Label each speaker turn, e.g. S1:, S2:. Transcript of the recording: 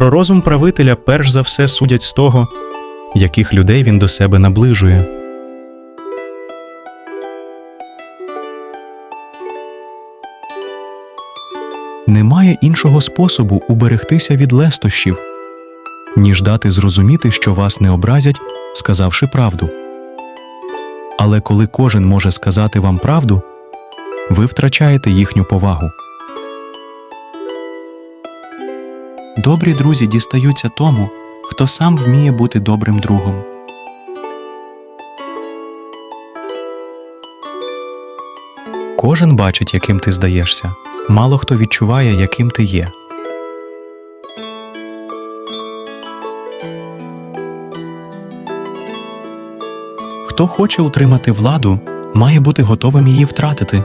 S1: Про розум правителя перш за все судять з того, яких людей він до себе наближує. Немає іншого способу уберегтися від лестощів, ніж дати зрозуміти, що вас не образять, сказавши правду. Але коли кожен може сказати вам правду, ви втрачаєте їхню повагу. Добрі друзі дістаються тому, хто сам вміє бути добрим другом. Кожен бачить, яким ти здаєшся. Мало хто відчуває, яким ти є. Хто хоче утримати владу, має бути готовим її втратити.